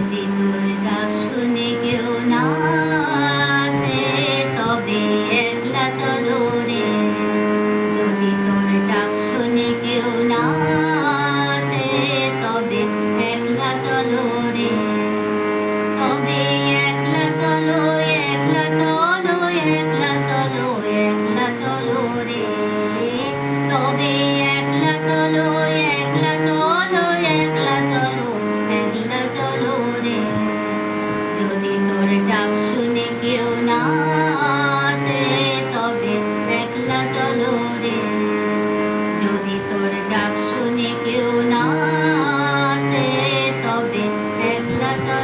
তোর ডাক শুনে কেউ না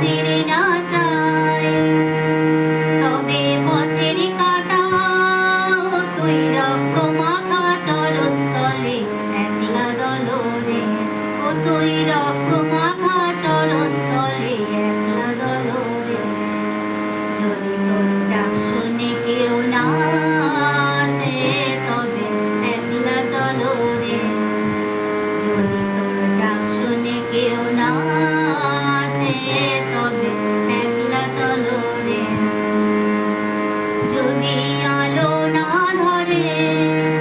Did যদি আলো না ধরে।